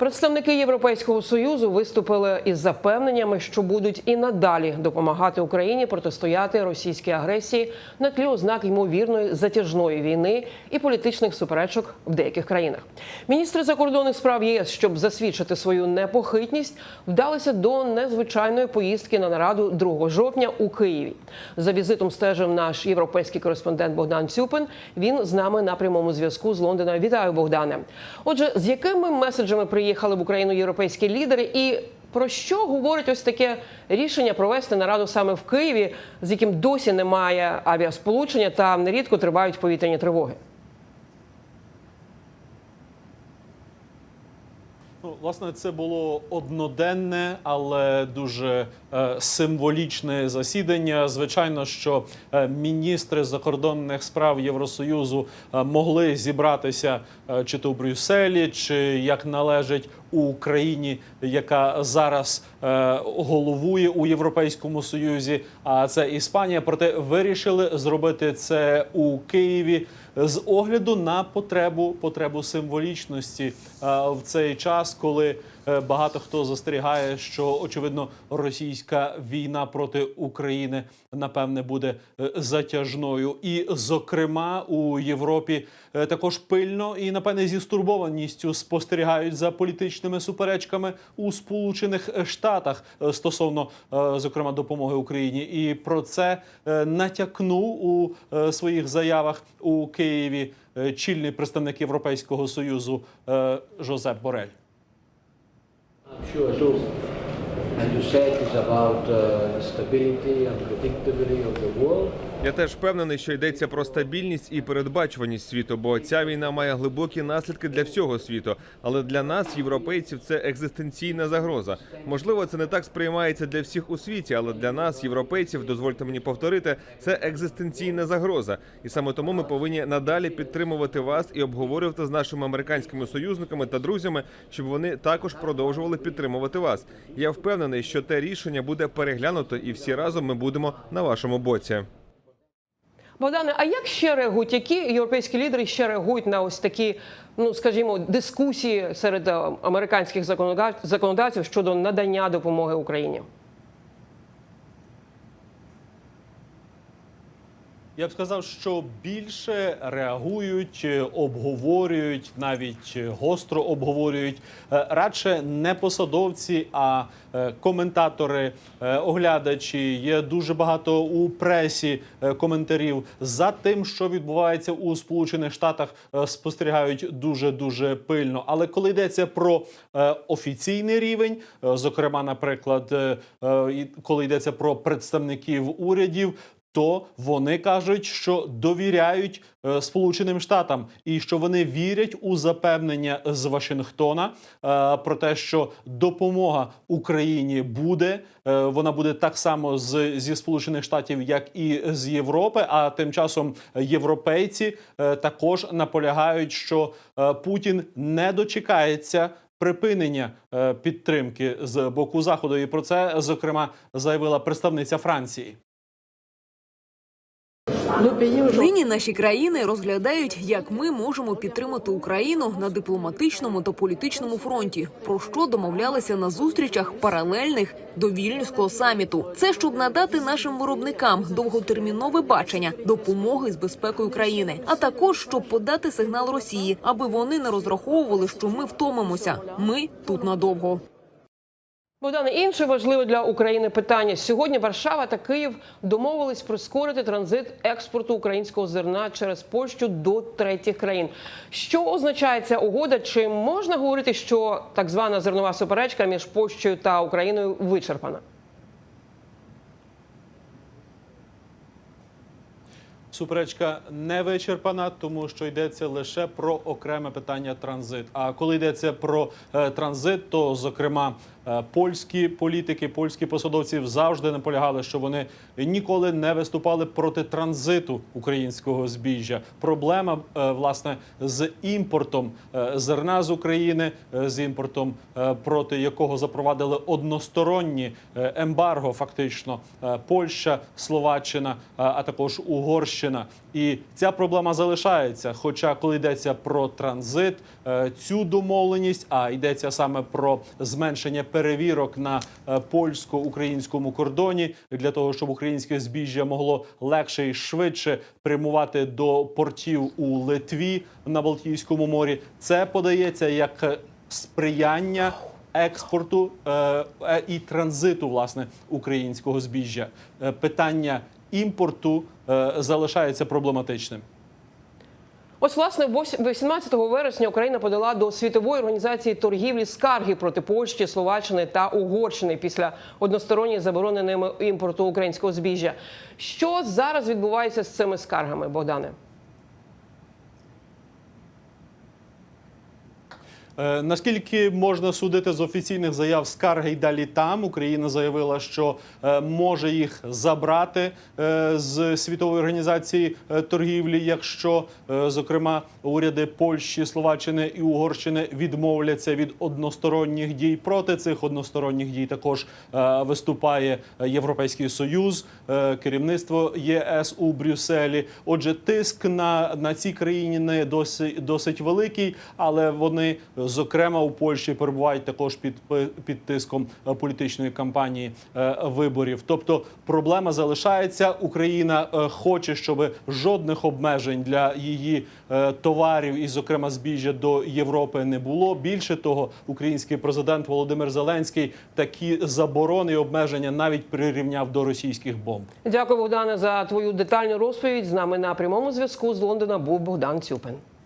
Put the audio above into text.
Представники Європейського союзу виступили із запевненнями, що будуть і надалі допомагати Україні протистояти російській агресії на тлі ознак ймовірної затяжної війни і політичних суперечок в деяких країнах. Міністри закордонних справ ЄС, щоб засвідчити свою непохитність, вдалися до незвичайної поїздки на нараду 2 жовтня у Києві. За візитом стежив наш європейський кореспондент Богдан Цюпин. Він з нами на прямому зв'язку з Лондона. Вітаю, Богдане. Отже, з якими меседжами приїхали в Україну європейські лідери, і про що говорить ось таке рішення провести нараду саме в Києві, з яким досі немає авіасполучення та нерідко тривають повітряні тривоги? Власне, це було одноденне, але дуже е, символічне засідання. Звичайно, що е, міністри закордонних справ Євросоюзу е, могли зібратися чи то в Брюсселі, чи як належить у Україні, яка зараз е, головує у Європейському Союзі. А це Іспанія. Проте вирішили зробити це у Києві з огляду на потребу потребу символічності е, в цей час, коли е, багато хто застерігає, що очевидно російська війна проти України напевне буде затяжною, і зокрема у Європі також пильно і напевне зі стурбованістю спостерігають за політичними суперечками у Сполучених Штатах е, стосовно е, зокрема допомоги Україні, і про це е, натякнув у своїх заявах у Києві чільний представник Європейського союзу Жозеп Борель. And you said it's about uh, stability and predictability of the world. Я теж впевнений, що йдеться про стабільність і передбачуваність світу, бо ця війна має глибокі наслідки для всього світу. Але для нас, європейців, це екзистенційна загроза. Можливо, це не так сприймається для всіх у світі, але для нас, європейців, дозвольте мені повторити, це екзистенційна загроза. І саме тому ми повинні надалі підтримувати вас і обговорювати з нашими американськими союзниками та друзями, щоб вони також продовжували підтримувати вас. Я впевнений, що те рішення буде переглянуто, і всі разом ми будемо на вашому боці. Богдане, а як ще реагують? Які європейські лідери ще реагують на ось такі, ну скажімо, дискусії серед е, американських законодав- законодавців щодо надання допомоги Україні? Я б сказав, що більше реагують, е, обговорюють, навіть е, гостро обговорюють е, радше не посадовці, а коментатори, оглядачі. Є дуже багато у пресі коментарів за тим, що відбувається у Сполучених Штатах, спостерігають дуже дуже пильно. Але коли йдеться про офіційний рівень, зокрема, наприклад, коли йдеться про представників урядів то вони кажуть, що довіряють е, Сполученим Штатам і що вони вірять у запевнення з Вашингтона е, про те, що допомога Україні буде. Е, вона буде так само з зі Сполучених Штатів, як і з Європи. А тим часом європейці е, також наполягають, що е, Путін не дочекається. Припинення е, підтримки з боку заходу, і про це зокрема заявила представниця Франції. Нині наші країни розглядають, як ми можемо підтримати Україну на дипломатичному та політичному фронті, про що домовлялися на зустрічах паралельних до вільнюського саміту. Це щоб надати нашим виробникам довготермінове бачення допомоги з безпекою країни, а також щоб подати сигнал Росії, аби вони не розраховували, що ми втомимося. Ми тут надовго. Богдане, інше важливе для України питання. Сьогодні Варшава та Київ домовились прискорити транзит експорту українського зерна через Польщу до третіх країн. Що означає ця угода? Чи можна говорити, що так звана зернова суперечка між Польщею та Україною вичерпана? Суперечка не вичерпана, тому що йдеться лише про окреме питання транзит. А коли йдеться про е, транзит, то зокрема польські політики, польські посадовці завжди наполягали, що вони ніколи не виступали проти транзиту українського збіжжя. Проблема е, власне з імпортом е, зерна з України, е, з імпортом, е, проти якого запровадили односторонні е, ембарго, фактично е, Польща, Словаччина, е, а також Угорщина. І ця проблема залишається. Хоча, коли йдеться про транзит, е, цю домовленість, а йдеться саме про зменшення перевірок на е, польсько-українському кордоні для того, щоб українське збіжжя могло легше і швидше прямувати до портів у Литві на Балтійському морі. Це подається як е, сприяння експорту е, е, і транзиту власне українського збіжжя. Питання імпорту е, залишається проблематичним. Ось власне вось- 18 вересня Україна подала до світової організації торгівлі скарги проти Польщі, Словаччини та Угорщини після односторонньої заборони ними імпорту українського збіжжя. Що зараз відбувається з цими скаргами, Богдане? Наскільки можна судити з офіційних заяв скарги й далі там, Україна заявила, що е, може їх забрати е, з світової організації е, торгівлі, якщо е, зокрема уряди Польщі, Словаччини і Угорщини відмовляться від односторонніх дій. Проти цих односторонніх дій також е, виступає Європейський Союз, е, керівництво ЄС у Брюсселі. Отже, тиск на, на ці країни не досить, досить великий, але вони, зокрема, у Польщі перебувають також під, під тиском е, політичної кампанії е, виборів. Тобто проблема залишається. Україна е, хоче, щоб жодних обмежень для її товарів і, зокрема, збіжжя до Європи не було. Більше того, український президент Володимир Зеленський такі заборони і обмеження навіть прирівняв до російських бомб. Дякую, Богдане, за твою детальну розповідь. З нами на прямому зв'язку з Лондона був Богдан Цюпин.